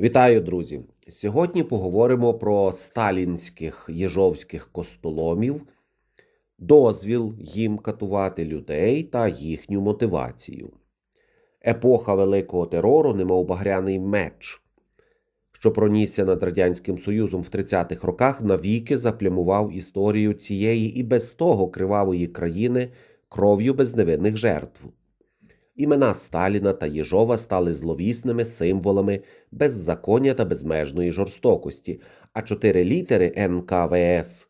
Вітаю, друзі! Сьогодні поговоримо про сталінських єжовських костоломів, дозвіл їм катувати людей та їхню мотивацію. Епоха Великого терору, немов багряний меч, що пронісся над Радянським Союзом в 30-х роках, навіки заплямував історію цієї і без того кривавої країни кров'ю безневинних жертв. Імена Сталіна та Єжова стали зловісними символами беззаконня та безмежної жорстокості, а чотири літери НКВС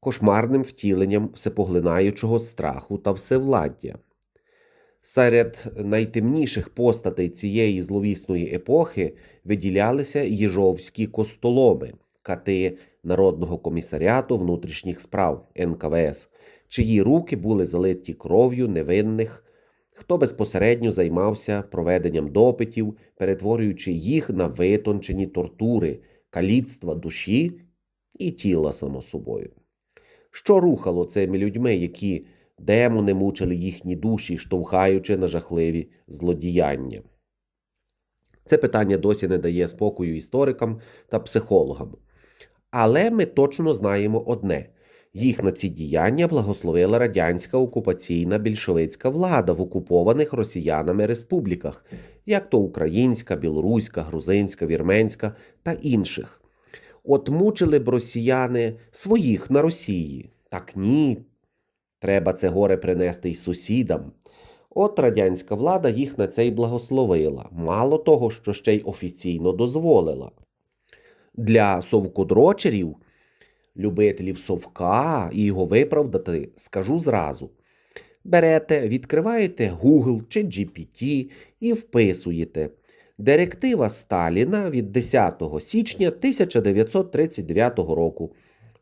кошмарним втіленням всепоглинаючого страху та всевладдя. Серед найтемніших постатей цієї зловісної епохи виділялися єжовські костоломи, кати Народного комісаріату внутрішніх справ НКВС, чиї руки були залиті кров'ю невинних хто безпосередньо займався проведенням допитів, перетворюючи їх на витончені тортури, каліцтва душі і тіла само собою. Що рухало цими людьми, які демони мучили їхні душі, штовхаючи на жахливі злодіяння? Це питання досі не дає спокою історикам та психологам. Але ми точно знаємо одне. Їх на ці діяння благословила радянська окупаційна більшовицька влада в окупованих росіянами республіках, як то українська, білоруська, грузинська, вірменська та інших. От мучили б росіяни своїх на Росії. Так ні. Треба це горе принести й сусідам. От радянська влада їх на це й благословила. Мало того, що ще й офіційно дозволила. Для совкодрочерів – любителів совка і його виправдати, скажу зразу. Берете, відкриваєте Google чи GPT і вписуєте Директива Сталіна від 10 січня 1939 року,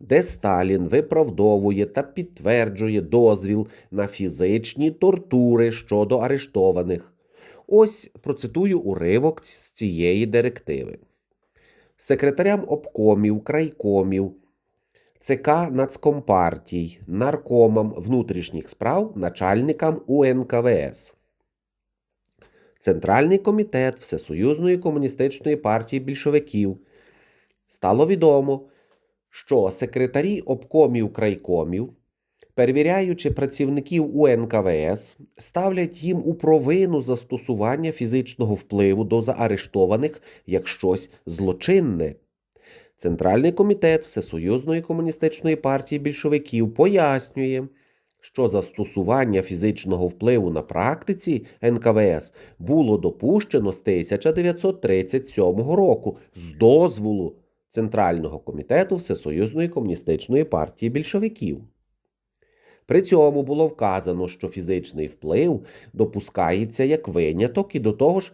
де Сталін виправдовує та підтверджує дозвіл на фізичні тортури щодо арештованих. Ось процитую уривок з цієї директиви. Секретарям обкомів, крайкомів, ЦК Нацкомпартій, наркомам внутрішніх справ, начальникам УНКВС. Центральний комітет Всесоюзної комуністичної партії більшовиків. Стало відомо, що секретарі обкомів крайкомів, перевіряючи працівників УНКВС, ставлять їм у провину застосування фізичного впливу до заарештованих як щось злочинне. Центральний комітет Всесоюзної комуністичної партії більшовиків пояснює, що застосування фізичного впливу на практиці НКВС було допущено з 1937 року з дозволу Центрального комітету Всесоюзної комуністичної партії більшовиків. При цьому було вказано, що фізичний вплив допускається як виняток і до того ж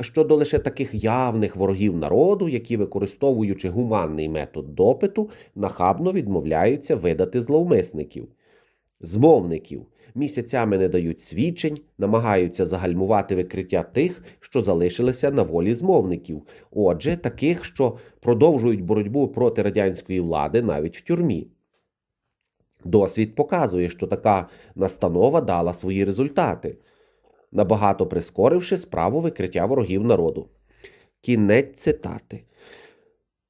щодо лише таких явних ворогів народу, які, використовуючи гуманний метод допиту, нахабно відмовляються видати зловмисників, змовників. Місяцями не дають свідчень, намагаються загальмувати викриття тих, що залишилися на волі змовників, отже, таких, що продовжують боротьбу проти радянської влади навіть в тюрмі. Досвід показує, що така настанова дала свої результати набагато прискоривши справу викриття ворогів народу. Кінець цитати.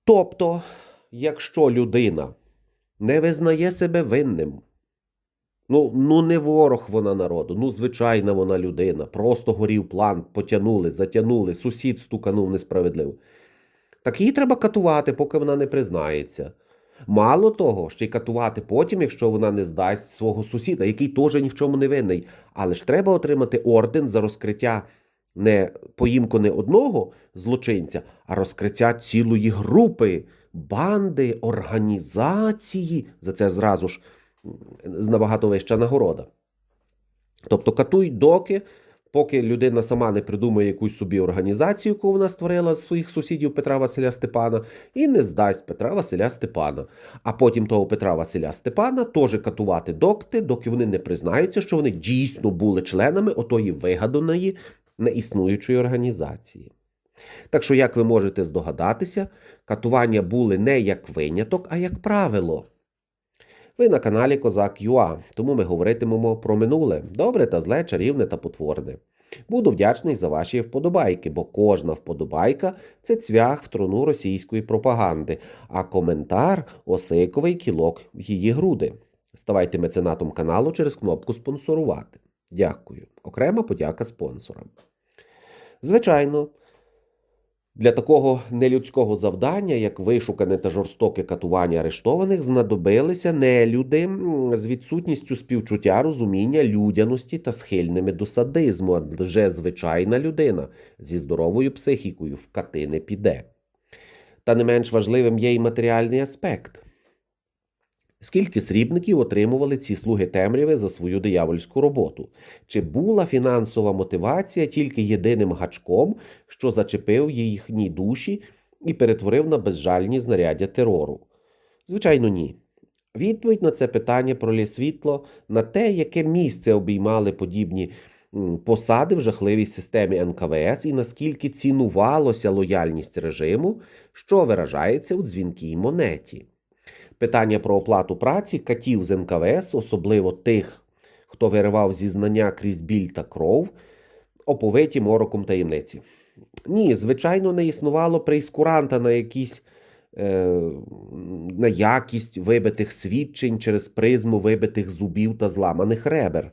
Тобто, якщо людина не визнає себе винним, ну, ну не ворог вона народу, ну, звичайна вона людина, просто горів план, потянули, затянули, сусід стуканув несправедливо. Так її треба катувати, поки вона не признається. Мало того, ще й катувати потім, якщо вона не здасть свого сусіда, який теж ні в чому не винний. Але ж треба отримати орден за розкриття не поїмку не одного злочинця, а розкриття цілої групи, банди, організації. За це зразу ж набагато вища нагорода. Тобто катуй доки поки людина сама не придумає якусь собі організацію, яку вона створила з своїх сусідів Петра Василя Степана, і не здасть Петра Василя Степана. А потім того Петра Василя Степана теж катувати докти, доки вони не признаються, що вони дійсно були членами отої вигаданої неіснуючої організації. Так що, як ви можете здогадатися, катування були не як виняток, а як правило. Ви на каналі Козак Юа, тому ми говоритимемо про минуле добре та зле, чарівне та потворне. Буду вдячний за ваші вподобайки, бо кожна вподобайка це цвях в труну російської пропаганди, а коментар осиковий кілок в її груди. Ставайте меценатом каналу через кнопку спонсорувати. Дякую. Окрема подяка спонсорам. Звичайно, для такого нелюдського завдання, як вишукане та жорстоке катування арештованих, знадобилися нелюди з відсутністю співчуття, розуміння, людяності та схильними до садизму, адже звичайна людина зі здоровою психікою в кати не піде. Та не менш важливим є й матеріальний аспект. Скільки срібників отримували ці слуги темряви за свою диявольську роботу? Чи була фінансова мотивація тільки єдиним гачком, що зачепив їхні душі і перетворив на безжальні знаряддя терору? Звичайно, ні. Відповідь на це питання пролє світло на те, яке місце обіймали подібні посади в жахливій системі НКВС і наскільки цінувалося лояльність режиму, що виражається у дзвінкій монеті. Питання про оплату праці катів з НКВС, особливо тих, хто виривав зізнання крізь біль та кров, оповиті мороком таємниці. Ні, звичайно, не існувало прейскуранта на якісь е, на якість вибитих свідчень через призму вибитих зубів та зламаних ребер.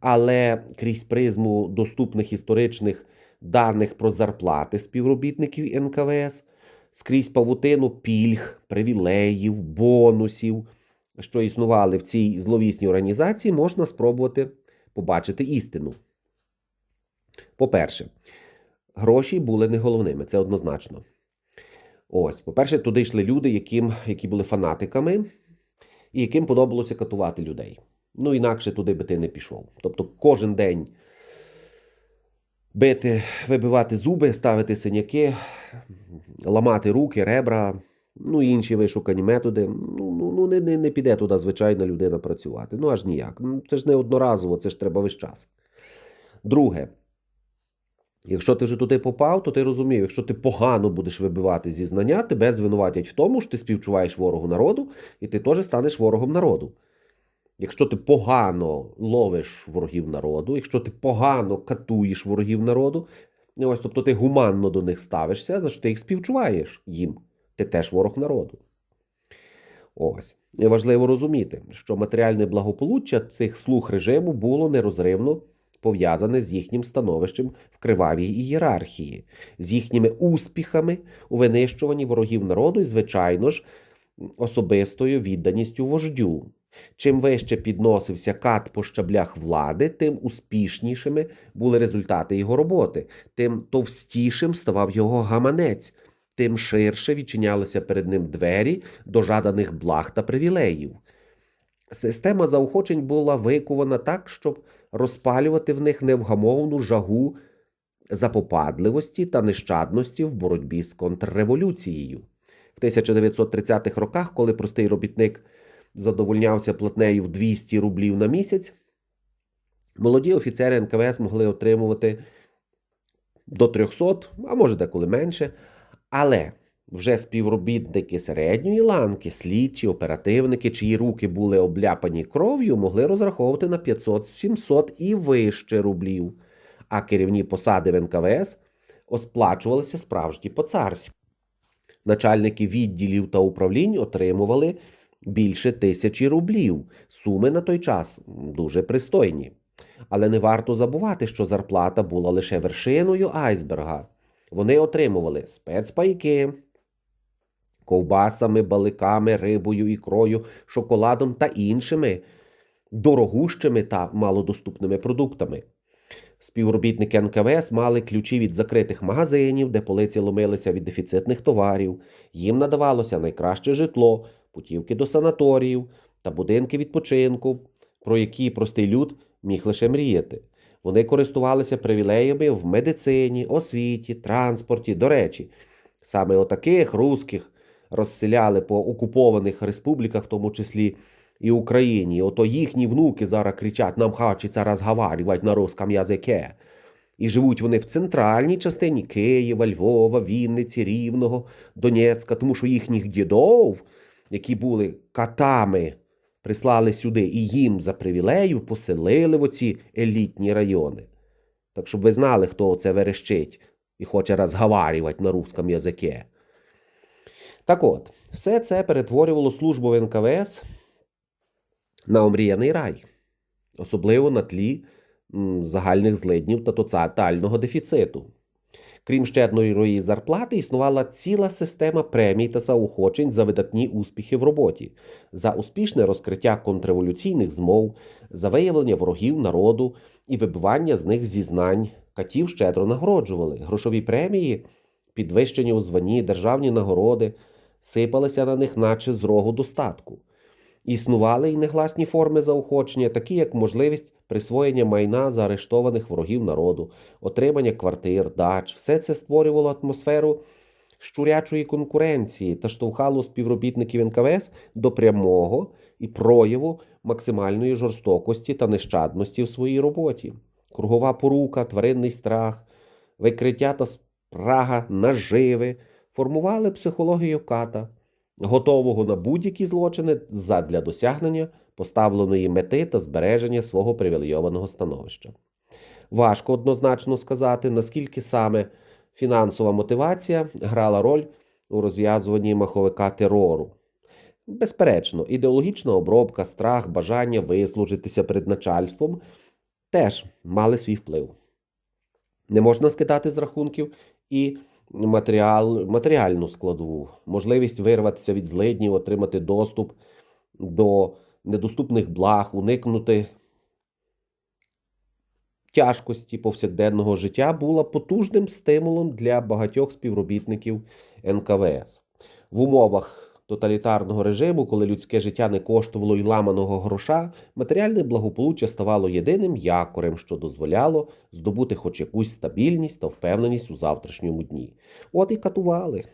Але крізь призму доступних історичних даних про зарплати співробітників НКВС скрізь павутину пільг, привілеїв, бонусів, що існували в цій зловісній організації, можна спробувати побачити істину. По-перше, гроші були не головними, це однозначно. Ось, по-перше, туди йшли люди, яким, які були фанатиками, і яким подобалося катувати людей. Ну, інакше туди би ти не пішов. Тобто, кожен день бити, вибивати зуби, ставити синяки, ламати руки, ребра, ну і інші вишукані методи. Ну, ну, ну не, не, піде туди звичайна людина працювати. Ну аж ніяк. Ну, Це ж не одноразово, це ж треба весь час. Друге, якщо ти вже туди попав, то ти розумів, якщо ти погано будеш вибивати зізнання, тебе звинуватять в тому, що ти співчуваєш ворогу народу, і ти теж станеш ворогом народу. Якщо ти погано ловиш ворогів народу, якщо ти погано катуєш ворогів народу, ось, тобто ти гуманно до них ставишся, за що ти їх співчуваєш їм. Ти теж ворог народу. Ось. І важливо розуміти, що матеріальне благополуччя цих слуг режиму було нерозривно пов'язане з їхнім становищем в кривавій ієрархії, з їхніми успіхами у винищуванні ворогів народу і, звичайно ж, особистою відданістю вождю. Чим вище підносився кат по щаблях влади, тим успішнішими були результати його роботи, тим товстішим ставав його гаманець, тим ширше відчинялися перед ним двері до жаданих благ та привілеїв. Система заохочень була викована так, щоб розпалювати в них невгамовну жагу запопадливості та нещадності в боротьбі з контрреволюцією. В 1930-х роках, коли простий робітник задовольнявся платнею в 200 рублів на місяць, молоді офіцери НКВС могли отримувати до 300, а може деколи менше. Але вже співробітники середньої ланки, слідчі, оперативники, чиї руки були обляпані кров'ю, могли розраховувати на 500, 700 і вище рублів. А керівні посади в НКВС осплачувалися справжні по-царськи. Начальники відділів та управлінь отримували більше тисячі рублів. Суми на той час дуже пристойні. Але не варто забувати, що зарплата була лише вершиною айсберга. Вони отримували спецпайки, ковбасами, баликами, рибою, ікрою, шоколадом та іншими дорогущими та малодоступними продуктами. Співробітники НКВС мали ключі від закритих магазинів, де полиці ломилися від дефіцитних товарів. Їм надавалося найкраще житло, путівки до санаторіїв та будинки відпочинку, про які простий люд міг лише мріяти. Вони користувалися привілеями в медицині, освіті, транспорті. До речі, саме отаких русських розселяли по окупованих республіках, в тому числі і Україні. Ото їхні внуки зараз кричать: нам хочеться розговарювати на русском язике. І живуть вони в центральній частині Києва, Львова, Вінниці, Рівного, Донецька, тому що їхніх дідов, які були катами, прислали сюди і їм за привілею поселили в оці елітні райони. Так щоб ви знали, хто це верещить і хоче розговарювати на русском язикі. Так от, все це перетворювало службу в НКВС на омріяний рай, особливо на тлі загальних злиднів та тотального дефіциту. Крім щедної зарплати, існувала ціла система премій та заохочень за видатні успіхи в роботі, за успішне розкриття контрреволюційних змов, за виявлення ворогів народу і вибивання з них зізнань. Катів щедро нагороджували. Грошові премії, підвищення у званні, державні нагороди сипалися на них, наче з рогу достатку. Існували й негласні форми заохочення, такі як можливість присвоєння майна заарештованих ворогів народу, отримання квартир, дач. Все це створювало атмосферу щурячої конкуренції та штовхало співробітників НКВС до прямого і прояву максимальної жорстокості та нещадності в своїй роботі. Кругова порука, тваринний страх, викриття та спрага наживи формували психологію ката, готового на будь-які злочини задля досягнення поставленої мети та збереження свого привілейованого становища. Важко однозначно сказати, наскільки саме фінансова мотивація грала роль у розв'язуванні маховика терору. Безперечно, ідеологічна обробка, страх, бажання вислужитися перед начальством теж мали свій вплив. Не можна скидати з рахунків і матеріал, матеріальну складову, можливість вирватися від злиднів, отримати доступ до недоступних благ, уникнути тяжкості повсякденного життя була потужним стимулом для багатьох співробітників НКВС. В умовах тоталітарного режиму, коли людське життя не коштувало й ламаного гроша, матеріальне благополуччя ставало єдиним якорем, що дозволяло здобути хоч якусь стабільність та впевненість у завтрашньому дні. От і катували.